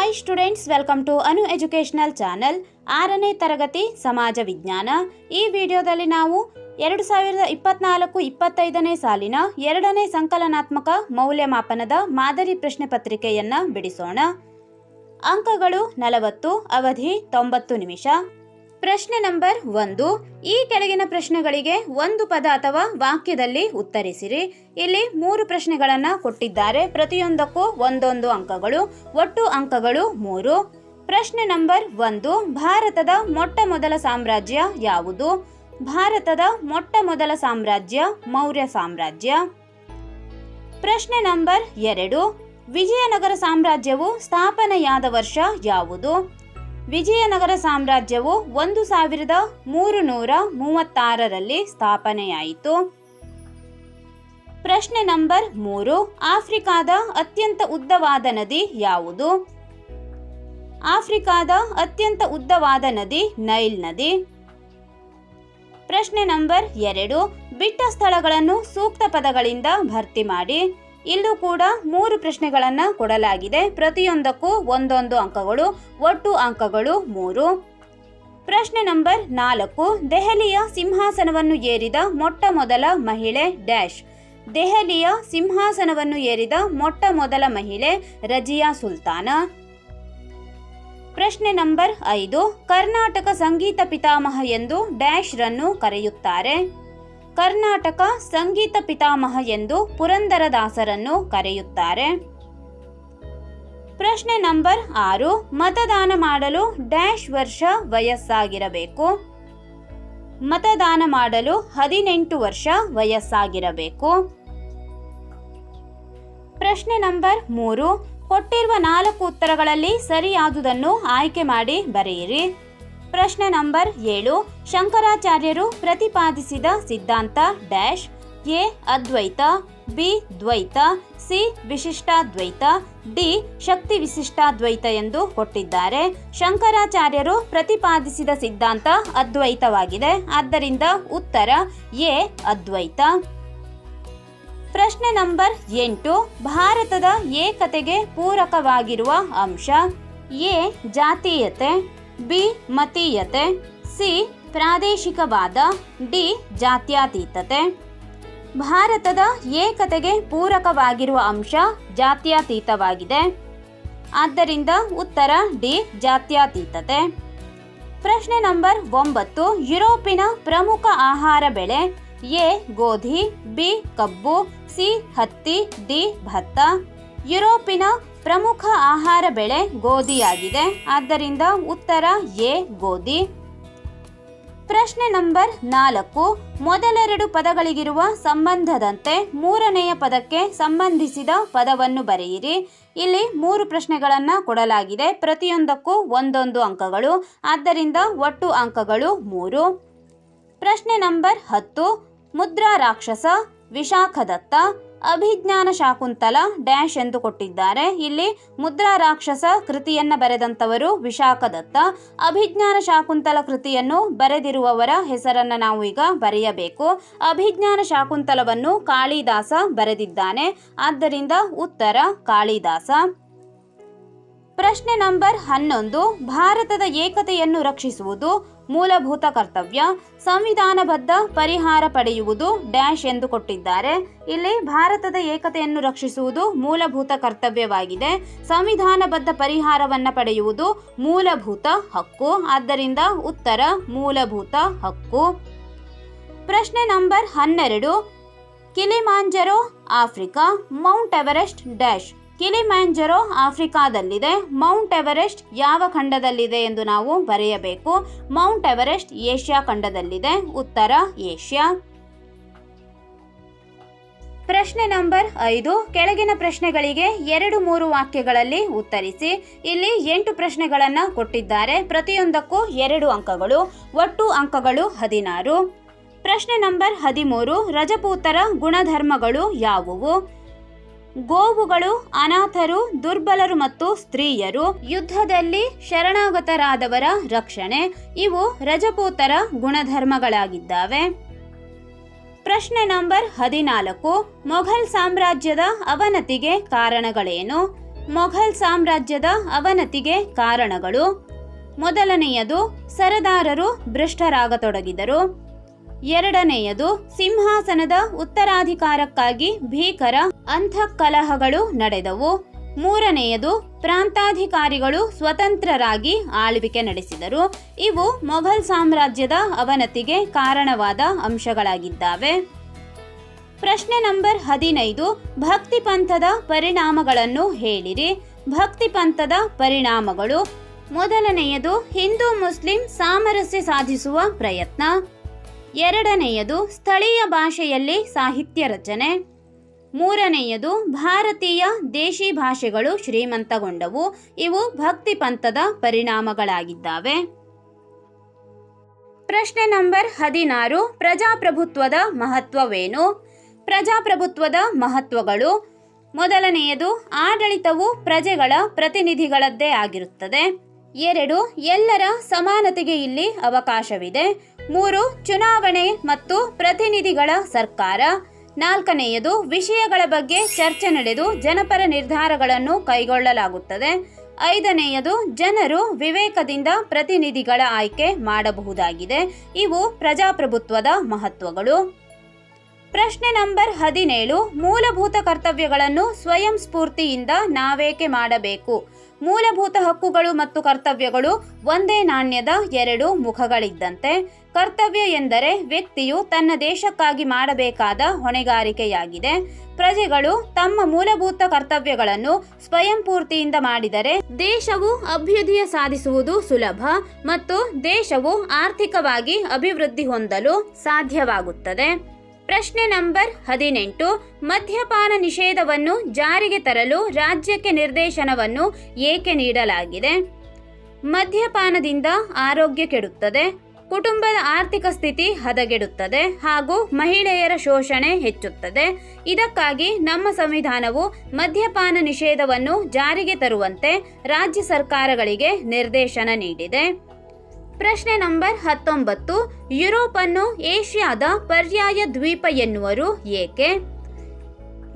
Hi students welcome to Anu educational channel ಆರನೇ ತರಗತಿ ಸಮಾಜ ವಿಜ್ಞಾನ. ಈ ವಿಡಿಯೋದಲ್ಲಿ ನಾವು ಎರಡು ಸಾವಿರದ ಇಪ್ಪತ್ನಾಲ್ಕು ಇಪ್ಪತ್ತೈದನೇ ಸಾಲಿನ ಎರಡನೇ ಸಂಕಲನಾತ್ಮಕ ಮೌಲ್ಯಮಾಪನದ ಮಾದರಿ ಪ್ರಶ್ನೆ ಪತ್ರಿಕೆಯನ್ನು ಬಿಡಿಸೋಣ. ಅಂಕಗಳು ನಲವತ್ತು, ಅವಧಿ ತೊಂಬತ್ತು ನಿಮಿಷ. ಪ್ರಶ್ನೆ ನಂಬರ್ ಒಂದು. ಈ ಕೆಳಗಿನ ಪ್ರಶ್ನೆಗಳಿಗೆ ಒಂದು ಪದ ಅಥವಾ ವಾಕ್ಯದಲ್ಲಿ ಉತ್ತರಿಸಿರಿ. ಇಲ್ಲಿ ಮೂರು ಪ್ರಶ್ನೆಗಳನ್ನು ಕೊಟ್ಟಿದ್ದಾರೆ. ಪ್ರತಿಯೊಂದಕ್ಕೂ ಒಂದೊಂದು ಅಂಕಗಳು, ಒಟ್ಟು ಅಂಕಗಳು ಮೂರು. ಪ್ರಶ್ನೆ ನಂಬರ್ ಒಂದು. ಭಾರತದ ಮೊಟ್ಟ ಮೊದಲ ಸಾಮ್ರಾಜ್ಯ ಯಾವುದು? ಭಾರತದ ಮೊಟ್ಟ ಮೊದಲ ಸಾಮ್ರಾಜ್ಯ ಮೌರ್ಯ ಸಾಮ್ರಾಜ್ಯ. ಪ್ರಶ್ನೆ ನಂಬರ್ ಎರಡು. ವಿಜಯನಗರ ಸಾಮ್ರಾಜ್ಯವು ಸ್ಥಾಪನೆಯಾದ ವರ್ಷ ಯಾವುದು? ವಿಜಯನಗರ ಸಾಮ್ರಾಜ್ಯವು ಒಂದು ಸಾವಿರದ ಮೂರು ನೂರ ಮೂವತ್ತಾರರಲ್ಲಿ ಸ್ಥಾಪನೆಯಾಯಿತು. ಪ್ರಶ್ನೆ ನಂಬರ್ ಮೂರು, ಆಫ್ರಿಕಾದ ಅತ್ಯಂತ ಉದ್ದವಾದ ನದಿ ಯಾವುದು? ಆಫ್ರಿಕಾದ ಅತ್ಯಂತ ಉದ್ದವಾದ ನದಿ ನೈಲ್ ನದಿ. ಪ್ರಶ್ನೆ ನಂಬರ್ ಎರಡು, ಬಿಟ್ಟ ಸ್ಥಳಗಳನ್ನು ಸೂಕ್ತ ಪದಗಳಿಂದ ಭರ್ತಿ ಮಾಡಿ. ಇಲ್ಲೂ ಕೂಡ ಮೂರು ಪ್ರಶ್ನೆಗಳನ್ನು ಕೊಡಲಾಗಿದೆ. ಪ್ರತಿಯೊಂದಕ್ಕೂ ಒಂದೊಂದು ಅಂಕಗಳು, ಒಟ್ಟು ಅಂಕಗಳು ಮೂರು. ಪ್ರಶ್ನೆ ನಂಬರ್ ನಾಲ್ಕು, ದೆಹಲಿಯ ಸಿಂಹಾಸನವನ್ನು ಏರಿದ ಮೊಟ್ಟ ಮೊದಲ ಮಹಿಳೆ ಡ್ಯಾಶ್. ದೆಹಲಿಯ ಸಿಂಹಾಸನವನ್ನು ಏರಿದ ಮೊಟ್ಟ ಮೊದಲ ಮಹಿಳೆ ರಜಿಯಾ ಸುಲ್ತಾನ. ಪ್ರಶ್ನೆ ನಂಬರ್ ಐದು, ಕರ್ನಾಟಕ ಸಂಗೀತ ಪಿತಾಮಹ ಎಂದು ಡ್ಯಾಶ್ ರನ್ನು ಕರೆಯುತ್ತಾರೆ. ಕರ್ನಾಟಕ ಸಂಗೀತ ಪಿತಾಮಹ ಎಂದು ಪುರಂದರದಾಸರನ್ನು ಕರೆಯುತ್ತಾರೆ. ಪ್ರಶ್ನೆ ನಂಬರ್ ಆರು, ಮತದಾನ ಮಾಡಲು ಡ್ಯಾಶ್ ವರ್ಷ ವಯಸ್ಸಾಗಿರಬೇಕು. ಮತದಾನ ಮಾಡಲು ಹದಿನೆಂಟು ವರ್ಷ ವಯಸ್ಸಾಗಿರಬೇಕು. ಪ್ರಶ್ನೆ ನಂಬರ್ ಮೂರು, ಕೊಟ್ಟಿರುವ ನಾಲ್ಕು ಉತ್ತರಗಳಲ್ಲಿ ಸರಿಯಾದುದನ್ನು ಆಯ್ಕೆ ಮಾಡಿ ಬರೆಯಿರಿ. ಪ್ರಶ್ನೆ ನಂಬರ್ ಏಳು. ಶಂಕರಾಚಾರ್ಯರು ಪ್ರತಿಪಾದಿಸಿದ ಸಿದ್ಧಾಂತ dash A. Advaita, B. Dvaita, C. Vishishtadvaita, D. Shakti Vishishtadvaita ಎಂದು ಕೊಟ್ಟಿದ್ದಾರೆ. ಶಂಕರಾಚಾರ್ಯರು ಪ್ರತಿಪಾದಿಸಿದ ಸಿದ್ಧಾಂತ ಅದ್ವೈತವಾಗಿದೆ. ಆದ್ದರಿಂದ ಉತ್ತರ ಎ. ಅದ್ವೈತ. ಪ್ರಶ್ನೆ ನಂಬರ್ ಎಂಟು. ಭಾರತದ ಏಕತೆಗೆ ಪೂರಕವಾಗಿರುವ ಅಂಶ ಎ. ಜಾತೀಯತೆ. ಬಿ ಮತೀಯತೆ, ಸಿ ಪ್ರಾದೇಶಿಕವಾದ, ಡಿ ಜಾತ್ಯತೀತತೆ. ಭಾರತದ ಏಕತೆಗೆ ಪೂರಕವಾಗಿರುವ ಅಂಶ ಜಾತ್ಯತೀತವಾಗಿದೆ. ಆದ್ದರಿಂದ ಉತ್ತರ ಡಿ ಜಾತ್ಯಾತೀತತೆ. ಪ್ರಶ್ನೆ ನಂಬರ್ ಒಂಬತ್ತು, ಯುರೋಪಿನ ಪ್ರಮುಖ ಆಹಾರ ಬೆಳೆ ಎ ಗೋಧಿ, ಬಿ ಕಬ್ಬು, ಸಿ ಹತ್ತಿ, ಡಿ ಭತ್ತ. ಯುರೋಪಿನ ಪ್ರಮುಖ ಆಹಾರ ಬೆಳೆ ಗೋಧಿಯಾಗಿದೆ. ಆದ್ದರಿಂದ ಉತ್ತರ ಎ, ಗೋಧಿ. ಪ್ರಶ್ನೆ ನಂಬರ್ ನಾಲ್ಕು. ಮೊದಲೆರಡು ಪದಗಳಿಗಿರುವ ಸಂಬಂಧದಂತೆ ಮೂರನೆಯ ಪದಕ್ಕೆ ಸಂಬಂಧಿಸಿದ ಪದವನ್ನು ಬರೆಯಿರಿ. ಇಲ್ಲಿ ಮೂರು ಪ್ರಶ್ನೆಗಳನ್ನು ಕೊಡಲಾಗಿದೆ. ಪ್ರತಿಯೊಂದಕ್ಕೂ ಒಂದೊಂದು ಅಂಕಗಳು. ಆದ್ದರಿಂದ ಒಟ್ಟು ಅಂಕಗಳು ಮೂರು. ಪ್ರಶ್ನೆ ನಂಬರ್ ಹತ್ತು. ಮುದ್ರಾ ರಾಕ್ಷಸ, ವಿಶಾಖದತ್ತ. ಅಭಿಜ್ಞಾನ ಶಾಕುಂತಲ ಡ್ಯಾಶ್ ಎಂದು ಕೊಟ್ಟಿದ್ದಾರೆ. ಇಲ್ಲಿ ಮುದ್ರಾ ರಾಕ್ಷಸ ಕೃತಿಯನ್ನ ಬರೆದಂತವರು ವಿಶಾಖದತ್ತ. ಅಭಿಜ್ಞಾನ ಶಾಕುಂತಲ ಕೃತಿಯನ್ನು ಬರೆದಿರುವವರ ಹೆಸರನ್ನ ನಾವು ಈಗ ಬರೆಯಬೇಕು. ಅಭಿಜ್ಞಾನ ಶಾಕುಂತಲವನ್ನು ಕಾಳಿದಾಸ ಬರೆದಿದ್ದಾನೆ. ಆದ್ದರಿಂದ ಉತ್ತರ ಕಾಳಿದಾಸ. ಪ್ರಶ್ನೆ ನಂಬರ್ ಹನ್ನೊಂದು, ಭಾರತದ ಏಕತೆಯನ್ನು ರಕ್ಷಿಸುವುದು. ಮೂಲಭೂತ ಕರ್ತವ್ಯ, ಸಂವಿಧಾನಬದ್ಧ ಪರಿಹಾರ ಪಡೆಯುವುದು ಡ್ಯಾಶ್ ಎಂದು ಕೊಟ್ಟಿದ್ದಾರೆ. ಇಲ್ಲಿ ಭಾರತದ ಏಕತೆಯನ್ನು ರಕ್ಷಿಸುವುದು ಮೂಲಭೂತ ಕರ್ತವ್ಯವಾಗಿದೆ. ಸಂವಿಧಾನಬದ್ಧ ಪರಿಹಾರವನ್ನು ಪಡೆಯುವುದು ಮೂಲಭೂತ ಹಕ್ಕು. ಆದ್ದರಿಂದ ಉತ್ತರ, ಮೂಲಭೂತ ಹಕ್ಕು. ಪ್ರಶ್ನೆ ನಂಬರ್ ಹನ್ನೆರಡು. Kilimanjaro, Africa, Mount Everest dash. Kilimanjaro ಆಫ್ರಿಕಾದಲ್ಲಿದೆ. Mount Everest ಯಾವ ಖಂಡದಲ್ಲಿದೆ ಎಂದು ನಾವು ಬರೆಯಬೇಕು. ಮೌಂಟ್ ಎವರೆಸ್ಟ್ ಏಷ್ಯಾ ಖಂಡದಲ್ಲಿದೆ. ಉತ್ತರ ಏಷ್ಯಾ. ಪ್ರಶ್ನೆ ನಂಬರ್ ಐದು. ಕೆಳಗಿನ ಪ್ರಶ್ನೆಗಳಿಗೆ ಎರಡು ಮೂರು ವಾಕ್ಯಗಳಲ್ಲಿ ಉತ್ತರಿಸಿ. ಇಲ್ಲಿ ಎಂಟು ಪ್ರಶ್ನೆಗಳನ್ನು ಕೊಟ್ಟಿದ್ದಾರೆ. ಪ್ರತಿಯೊಂದಕ್ಕೂ ಎರಡು ಅಂಕಗಳು. ಒಟ್ಟು ಅಂಕಗಳು ಹದಿನಾರು. ಪ್ರಶ್ನೆ ನಂಬರ್ ಹದಿಮೂರು. ರಜಪೂತರ ಗುಣಧರ್ಮಗಳು ಯಾವುವು? ಗೋವುಗಳು ಅನಾಥರು, ದುರ್ಬಲರು ಮತ್ತು ಸ್ತ್ರೀಯರು. ಯುದ್ಧದಲ್ಲಿ ಶರಣಾಗತರಾದವರ ರಕ್ಷಣೆ. ಇವು ರಜಪೂತರ ಗುಣಧರ್ಮಗಳಾಗಿದ್ದಾವೆ. ಪ್ರಶ್ನೆ ನಂಬರ್ ಹದಿನಾಲ್ಕು. ಮೊಘಲ್ ಸಾಮ್ರಾಜ್ಯದ ಅವನತಿಗೆ ಕಾರಣಗಳೇನು? ಮೊಘಲ್ ಸಾಮ್ರಾಜ್ಯದ ಅವನತಿಗೆ ಕಾರಣಗಳು. ಮೊದಲನೆಯದು, ಸರದಾರರು ಭ್ರಷ್ಟರಾಗತೊಡಗಿದರು. ಎರಡನೆಯದು, ಸಿಂಹಾಸನದ ಉತ್ತರಾಧಿಕಾರಕ್ಕಾಗಿ ಭೀಕರ ಅಂತಃಕಲಹಗಳು ನಡೆದವು. ಮೂರನೆಯದು, ಪ್ರಾಂತಾಧಿಕಾರಿಗಳು ಸ್ವತಂತ್ರರಾಗಿ ಆಳ್ವಿಕೆ ನಡೆಸಿದರು. ಇವು ಮೊಘಲ್ ಸಾಮ್ರಾಜ್ಯದ ಅವನತಿಗೆ ಕಾರಣವಾದ ಅಂಶಗಳಾಗಿದ್ದಾವೆ. ಪ್ರಶ್ನೆ ನಂಬರ್ ಹದಿನೈದು, ಭಕ್ತಿ ಪಂಥದ ಪರಿಣಾಮಗಳನ್ನು ಹೇಳಿರಿ. ಭಕ್ತಿ ಪಂಥದ ಪರಿಣಾಮಗಳು. ಮೊದಲನೆಯದು, ಹಿಂದೂ ಮುಸ್ಲಿಂ ಸಾಮರಸ್ಯ ಸಾಧಿಸುವ ಪ್ರಯತ್ನ. ಎರಡನೆಯದು ಸ್ಥಳೀಯ ಭಾಷೆಯಲ್ಲಿ ಸಾಹಿತ್ಯ ರಚನೆ. ಮೂರನೆಯದು ಭಾರತೀಯ ದೇಶಿ ಭಾಷೆಗಳು ಶ್ರೀಮಂತಗೊಂಡವು. ಇವು ಭಕ್ತಿ ಪಂಥದ ಪರಿಣಾಮಗಳಾಗಿದ್ದಾವೆ. ಪ್ರಶ್ನೆ ನಂಬರ್ ಹದಿನಾರು, ಪ್ರಜಾಪ್ರಭುತ್ವದ ಮಹತ್ವವೇನು? ಪ್ರಜಾಪ್ರಭುತ್ವದ ಮಹತ್ವಗಳು. ಮೊದಲನೆಯದು, ಆಡಳಿತವು ಪ್ರಜೆಗಳ ಪ್ರತಿನಿಧಿಗಳದ್ದೇ ಆಗಿರುತ್ತದೆ. ಎರಡು, ಎಲ್ಲರ ಸಮಾನತೆಗೆ ಇಲ್ಲಿ ಅವಕಾಶವಿದೆ. ಮೂರು, ಚುನಾವಣೆ ಮತ್ತು ಪ್ರತಿನಿಧಿಗಳ ಸರ್ಕಾರ. ನಾಲ್ಕನೆಯದು, ವಿಷಯಗಳ ಬಗ್ಗೆ ಚರ್ಚೆ ನಡೆದು ಜನಪರ ನಿರ್ಧಾರಗಳನ್ನು ಕೈಗೊಳ್ಳಲಾಗುತ್ತದೆ. ಐದನೆಯದು, ಜನರು ವಿವೇಕದಿಂದ ಪ್ರತಿನಿಧಿಗಳ ಆಯ್ಕೆ ಮಾಡಬಹುದಾಗಿದೆ. ಇವು ಪ್ರಜಾಪ್ರಭುತ್ವದ ಮಹತ್ವಗಳು. ಪ್ರಶ್ನೆ ನಂಬರ್ ಹದಿನೇಳು, ಮೂಲಭೂತ ಕರ್ತವ್ಯಗಳನ್ನು ಸ್ವಯಂ ಸ್ಫೂರ್ತಿಯಿಂದ ನಾವೇಕೆ ಮಾಡಬೇಕು? ಮೂಲಭೂತ ಹಕ್ಕುಗಳು ಮತ್ತು ಕರ್ತವ್ಯಗಳು ಒಂದೇ ನಾಣ್ಯದ ಎರಡು ಮುಖಗಳಿದ್ದಂತೆ, ಕರ್ತವ್ಯ ಎಂದರೆ ವ್ಯಕ್ತಿಯು ತನ್ನ ದೇಶಕ್ಕಾಗಿ ಮಾಡಬೇಕಾದ ಹೊಣೆಗಾರಿಕೆಯಾಗಿದೆ. ಪ್ರಜೆಗಳು ತಮ್ಮ ಮೂಲಭೂತ ಕರ್ತವ್ಯಗಳನ್ನು ಸ್ವಯಂಪೂರ್ತಿಯಿಂದ ಮಾಡಿದರೆ ದೇಶವು ಅಭ್ಯುದಯ ಸಾಧಿಸುವುದು ಸುಲಭ ಮತ್ತು ದೇಶವು ಆರ್ಥಿಕವಾಗಿ ಅಭಿವೃದ್ಧಿ ಹೊಂದಲು ಸಾಧ್ಯವಾಗುತ್ತದೆ. ಪ್ರಶ್ನೆ ನಂಬರ್ ಹದಿನೆಂಟು. ಮದ್ಯಪಾನ ನಿಷೇಧವನ್ನು ಜಾರಿಗೆ ತರಲು ರಾಜ್ಯಕ್ಕೆ ನಿರ್ದೇಶನವನ್ನು ಏಕೆ ನೀಡಲಾಗಿದೆ? ಮದ್ಯಪಾನದಿಂದ ಆರೋಗ್ಯ ಕೆಡುತ್ತದೆ, ಕುಟುಂಬದ ಆರ್ಥಿಕ ಸ್ಥಿತಿ ಹದಗೆಡುತ್ತದೆ ಹಾಗೂ ಮಹಿಳೆಯರ ಶೋಷಣೆ ಹೆಚ್ಚುತ್ತದೆ. ಇದಕ್ಕಾಗಿ ನಮ್ಮ ಸಂವಿಧಾನವು ಮದ್ಯಪಾನ ನಿಷೇಧವನ್ನು ಜಾರಿಗೆ ತರುವಂತೆ ರಾಜ್ಯ ಸರ್ಕಾರಗಳಿಗೆ ನಿರ್ದೇಶನ ನೀಡಿದೆ. ಪ್ರಶ್ನೆ ನಂಬರ್ ಹತ್ತೊಂಬತ್ತು. ಯುರೋಪ್ ಅನ್ನು ಏಷ್ಯಾದ ಪರ್ಯಾಯ ದ್ವೀಪ ಎನ್ನುವರು ಏಕೆ?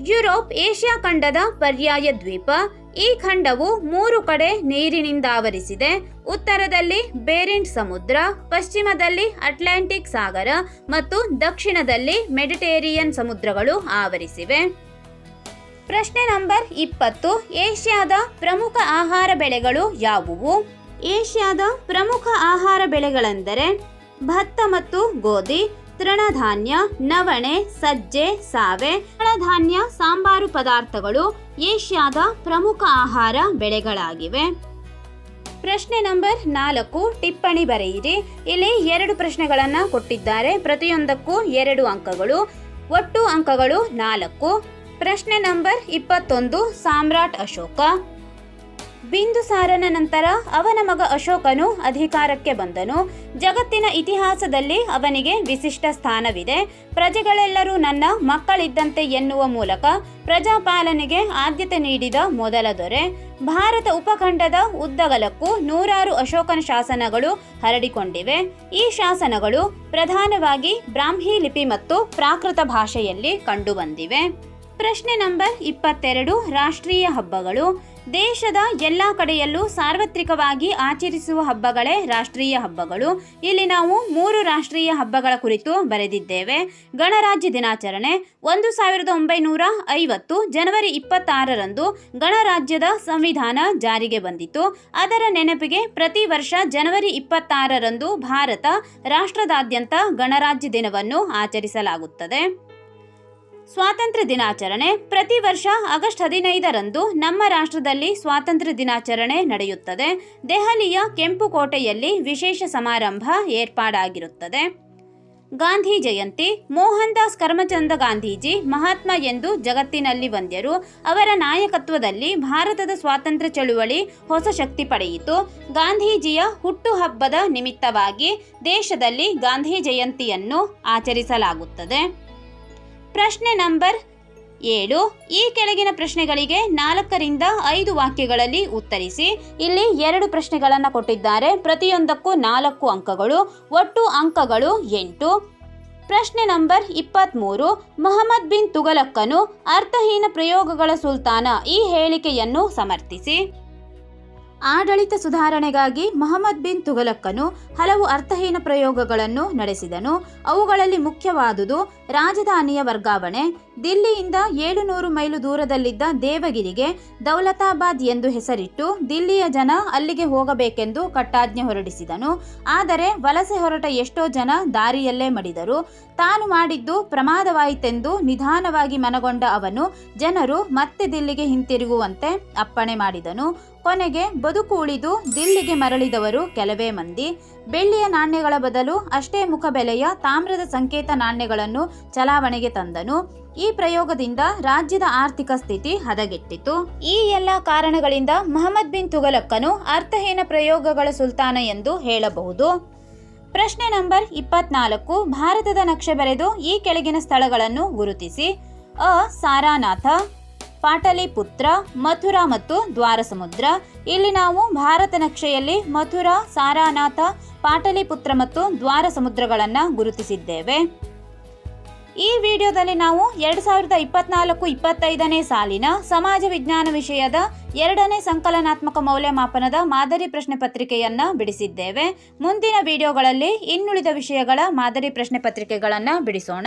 ಯುರೋಪ್ ಏಷ್ಯಾ ಖಂಡದ ಪರ್ಯಾಯ ದ್ವೀಪ. ಈ ಖಂಡವು ಮೂರು ಕಡೆ ನೀರಿನಿಂದ ಆವರಿಸಿದೆ. ಉತ್ತರದಲ್ಲಿ ಬೇರಿಂಟ್ ಸಮುದ್ರ, ಪಶ್ಚಿಮದಲ್ಲಿ ಅಟ್ಲಾಂಟಿಕ್ ಸಾಗರ ಮತ್ತು ದಕ್ಷಿಣದಲ್ಲಿ ಮೆಡಿಟೇರಿಯನ್ ಸಮುದ್ರಗಳು ಆವರಿಸಿವೆ. ಪ್ರಶ್ನೆ ನಂಬರ್ ಇಪ್ಪತ್ತು. ಏಷ್ಯಾದ ಪ್ರಮುಖ ಆಹಾರ ಬೆಳೆಗಳು ಯಾವುವು? ಏಷ್ಯಾದ ಪ್ರಮುಖ ಆಹಾರ ಬೆಳೆಗಳೆಂದರೆ ಭತ್ತ ಮತ್ತು ಗೋಧಿ, ತೃಣಧಾನ್ಯ, ನವಣೆ, ಸಜ್ಜೆ, ಸಾವೆ, ತೃಣಧಾನ್ಯ, ಸಾಂಬಾರು ಪದಾರ್ಥಗಳು ಏಷ್ಯಾದ ಪ್ರಮುಖ ಆಹಾರ ಬೆಳೆಗಳಾಗಿವೆ. ಪ್ರಶ್ನೆ ನಂಬರ್ ನಾಲ್ಕು, ಟಿಪ್ಪಣಿ ಬರೆಯಿರಿ. ಇಲ್ಲಿ ಎರಡು ಪ್ರಶ್ನೆಗಳನ್ನು ಕೊಟ್ಟಿದ್ದಾರೆ. ಪ್ರತಿಯೊಂದಕ್ಕೂ ಎರಡು ಅಂಕಗಳು, ಒಟ್ಟು ಅಂಕಗಳು ನಾಲ್ಕು. ಪ್ರಶ್ನೆ ನಂಬರ್ ಇಪ್ಪತ್ತೊಂದು, ಸಾಮ್ರಾಟ್ ಅಶೋಕ. ಬಿಂದುಸಾರನ ನಂತರ ಅವನ ಮಗ ಅಶೋಕನು ಅಧಿಕಾರಕ್ಕೆ ಬಂದನು. ಜಗತ್ತಿನ ಇತಿಹಾಸದಲ್ಲಿ ಅವನಿಗೆ ವಿಶಿಷ್ಟ ಸ್ಥಾನವಿದೆ. ಪ್ರಜೆಗಳೆಲ್ಲರೂ ನನ್ನ ಮಕ್ಕಳಿದ್ದಂತೆ ಎನ್ನುವ ಮೂಲಕ ಪ್ರಜಾಪಾಲನೆಗೆ ಆದ್ಯತೆ ನೀಡಿದ ಮೊದಲ ದೊರೆ. ಭಾರತ ಉಪಖಂಡದ ಉದ್ದಗಲಕ್ಕೂ ನೂರಾರು ಅಶೋಕನ ಶಾಸನಗಳು ಹರಡಿಕೊಂಡಿವೆ. ಈ ಶಾಸನಗಳು ಪ್ರಧಾನವಾಗಿ ಬ್ರಾಹ್ಮಿ ಲಿಪಿ ಮತ್ತು ಪ್ರಾಕೃತ ಭಾಷೆಯಲ್ಲಿ ಕಂಡುಬಂದಿವೆ. ಪ್ರಶ್ನೆ ನಂಬರ್ ಇಪ್ಪತ್ತೆರಡು, ರಾಷ್ಟ್ರೀಯ ಹಬ್ಬಗಳು. ದೇಶದ ಎಲ್ಲ ಕಡೆಯಲ್ಲೂ ಸಾರ್ವತ್ರಿಕವಾಗಿ ಆಚರಿಸುವ ಹಬ್ಬಗಳೇ ರಾಷ್ಟ್ರೀಯ ಹಬ್ಬಗಳು. ಇಲ್ಲಿ ನಾವು ಮೂರು ರಾಷ್ಟ್ರೀಯ ಹಬ್ಬಗಳ ಕುರಿತು ಬರೆದಿದ್ದೇವೆ. ಗಣರಾಜ್ಯ ದಿನಾಚರಣೆ, ಒಂದು ಸಾವಿರದ ಒಂಬೈನೂರ ಐವತ್ತು, ಜನವರಿ ಇಪ್ಪತ್ತಾರರಂದು ಗಣರಾಜ್ಯದ ಸಂವಿಧಾನ ಜಾರಿಗೆ ಬಂದಿತು. ಅದರ ನೆನಪಿಗೆ ಪ್ರತಿ ವರ್ಷ ಜನವರಿ ಇಪ್ಪತ್ತಾರರಂದು ಭಾರತ ರಾಷ್ಟ್ರದಾದ್ಯಂತ ಗಣರಾಜ್ಯ ದಿನವನ್ನು ಆಚರಿಸಲಾಗುತ್ತದೆ. ಸ್ವಾತಂತ್ರ್ಯ ದಿನಾಚರಣೆ ಪ್ರತಿ ವರ್ಷ ಆಗಸ್ಟ್ ಹದಿನೈದರಂದು ನಮ್ಮ ರಾಷ್ಟ್ರದಲ್ಲಿ ಸ್ವಾತಂತ್ರ್ಯ ದಿನಾಚರಣೆ ನಡೆಯುತ್ತದೆ. ದೆಹಲಿಯ ಕೆಂಪು ಕೋಟೆಯಲ್ಲಿ ವಿಶೇಷ ಸಮಾರಂಭ ಏರ್ಪಾಡಾಗಿರುತ್ತದೆ. ಗಾಂಧಿ ಜಯಂತಿ ಮೋಹನ್ ದಾಸ್ ಕರ್ಮಚಂದ ಗಾಂಧೀಜಿ, ಮಹಾತ್ಮ ಎಂದು ಜಗತ್ತಿನಲ್ಲಿ ಬಂದ್ಯರು ಅವರ ನಾಯಕತ್ವದಲ್ಲಿ ಭಾರತದ ಸ್ವಾತಂತ್ರ್ಯ ಚಳುವಳಿ ಹೊಸ ಶಕ್ತಿ ಪಡೆಯಿತು. ಗಾಂಧೀಜಿಯ ಹುಟ್ಟುಹಬ್ಬದ ನಿಮಿತ್ತವಾಗಿ ದೇಶದಲ್ಲಿ ಗಾಂಧಿ ಜಯಂತಿಯನ್ನು ಆಚರಿಸಲಾಗುತ್ತದೆ. ಪ್ರಶ್ನೆ ನಂಬರ್ ಏಳು. ಈ ಕೆಳಗಿನ ಪ್ರಶ್ನೆಗಳಿಗೆ ನಾಲ್ಕರಿಂದ ಐದು ವಾಕ್ಯಗಳಲ್ಲಿ ಉತ್ತರಿಸಿ. ಇಲ್ಲಿ ಎರಡು ಪ್ರಶ್ನೆಗಳನ್ನು ಕೊಟ್ಟಿದ್ದಾರೆ. ಪ್ರತಿಯೊಂದಕ್ಕೂ ನಾಲ್ಕು ಅಂಕಗಳು, ಒಟ್ಟು ಅಂಕಗಳು ಎಂಟು. ಪ್ರಶ್ನೆ ನಂಬರ್ ಇಪ್ಪತ್ತ್ಮೂರು ಮೊಹಮ್ಮದ್ ಬಿನ್ ತುಗಲಕ್ಕನು ಅರ್ಥಹೀನ ಪ್ರಯೋಗಗಳ ಸುಲ್ತಾನ ಈ ಹೇಳಿಕೆಯನ್ನು ಸಮರ್ಥಿಸಿ. ಆಡಳಿತ ಸುಧಾರಣೆಗಾಗಿ ಮೊಹಮ್ಮದ್ ಬಿನ್ ತುಗಲಕ್ಕನು ಹಲವು ಅರ್ಥಹೀನ ಪ್ರಯೋಗಗಳನ್ನು ನಡೆಸಿದನು. ಅವುಗಳಲ್ಲಿ ಮುಖ್ಯವಾದುದು ರಾಜಧಾನಿಯ ವರ್ಗಾವಣೆ ದಿಲ್ಲಿಯಿಂದ ಏಳುನೂರು ಮೈಲು ದೂರದಲ್ಲಿದ್ದ ದೇವಗಿರಿಗೆ ದೌಲತಾಬಾದ್ ಎಂದು ಹೆಸರಿಟ್ಟು ದಿಲ್ಲಿಯ ಜನ ಅಲ್ಲಿಗೆ ಹೋಗಬೇಕೆಂದು ಕಟ್ಟಾಜ್ಞೆ ಹೊರಡಿಸಿದನು. ಆದರೆ ವಲಸೆ ಹೊರಟ ಎಷ್ಟೋ ಜನ ದಾರಿಯಲ್ಲೇ ಮಡಿದರು. ತಾನು ಮಾಡಿದ್ದು ಪ್ರಮಾದವಾಯಿತೆಂದು ನಿಧಾನವಾಗಿ ಮನಗೊಂಡ ಅವನು ಜನರು ಮತ್ತೆ ದಿಲ್ಲಿಗೆ ಹಿಂತಿರುಗುವಂತೆ ಅಪ್ಪಣೆ ಮಾಡಿದನು. ಕೊನೆಗೆ ಬದುಕು ಉಳಿದು ದಿಲ್ಲಿಗೆ ಮರಳಿದವರು ಕೆಲವೇ ಮಂದಿ. ಬೆಳ್ಳಿಯ ನಾಣ್ಯಗಳ ಬದಲು ಅಷ್ಟೇ ಮುಖಬೆಲೆಯ ತಾಮ್ರದ ಸಂಕೇತ ನಾಣ್ಯಗಳನ್ನು ಚಲಾವಣೆಗೆ ತಂದನು. ಈ ಪ್ರಯೋಗದಿಂದ ರಾಜ್ಯದ ಆರ್ಥಿಕ ಸ್ಥಿತಿ ಹದಗೆಟ್ಟಿತು. ಈ ಎಲ್ಲ ಕಾರಣಗಳಿಂದ ಮೊಹಮ್ಮದ್ ಬಿನ್ ತುಗಲಕ್ಕನು ಅರ್ಥಹೀನ ಪ್ರಯೋಗಗಳ ಸುಲ್ತಾನ ಎಂದು ಹೇಳಬಹುದು. ಪ್ರಶ್ನೆ ನಂಬರ್ ಇಪ್ಪತ್ನಾಲ್ಕು, ಭಾರತದ ನಕ್ಷೆ ಬರೆದು ಈ ಕೆಳಗಿನ ಸ್ಥಳಗಳನ್ನು ಗುರುತಿಸಿ. ಅ. ಸಾರಾನಾಥ. ಪಾಟಲಿಪುತ್ರ, ಮಥುರಾ ಮತ್ತು ದ್ವಾರಸಮುದ್ರ. ಇಲ್ಲಿ ನಾವು ಭಾರತ ನಕ್ಷೆಯಲ್ಲಿ ಮಥುರಾ, ಸಾರಾನಾಥ, ಪಾಟಲಿಪುತ್ರ ಮತ್ತು ದ್ವಾರಸಮುದ್ರಗಳನ್ನು ಗುರುತಿಸಿದ್ದೇವೆ. ಈ ವಿಡಿಯೋದಲ್ಲಿ ನಾವು ಎರಡು ಸಾವಿರದ ಇಪ್ಪತ್ನಾಲ್ಕು ಇಪ್ಪತ್ತೈದನೇ ಸಾಲಿನ ಸಮಾಜ ವಿಜ್ಞಾನ ವಿಷಯದ ಎರಡನೇ ಸಂಕಲನಾತ್ಮಕ ಮೌಲ್ಯಮಾಪನದ ಮಾದರಿ ಪ್ರಶ್ನೆ ಪತ್ರಿಕೆಯನ್ನು ಬಿಡಿಸಿದ್ದೇವೆ. ಮುಂದಿನ ವಿಡಿಯೋಗಳಲ್ಲಿ ಇನ್ನುಳಿದ ವಿಷಯಗಳ ಮಾದರಿ ಪ್ರಶ್ನೆ ಪತ್ರಿಕೆಗಳನ್ನು ಬಿಡಿಸೋಣ.